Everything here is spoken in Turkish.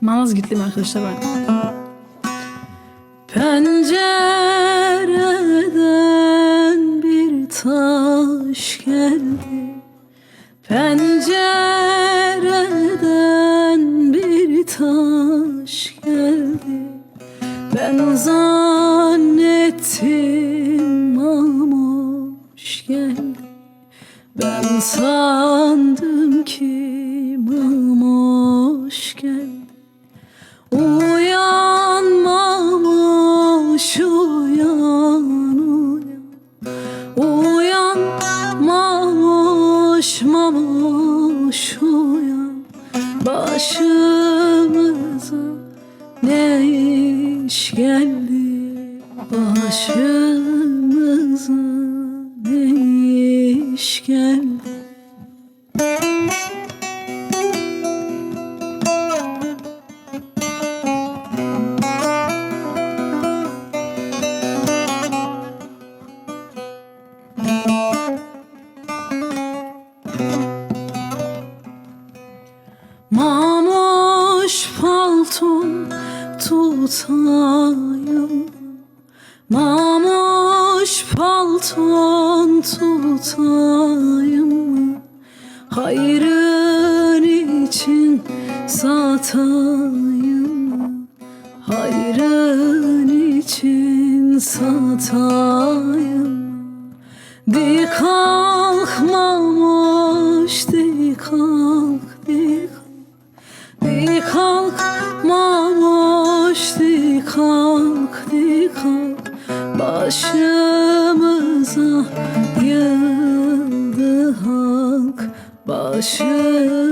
Malazgitliyim arkadaşlar ben. Pencereden bir taş geldi. Pencereden bir taş geldi. Ben zannettim mamoş geldi. Ben sandım Başımıza ne iş geldi? Başımıza ne iş geldi tutayım. Mamuş palton tutayım. Hayrın için satayım. Hayrın için satayım. Di kalk kalk di kalk. Başımıza yıldı halk Başımıza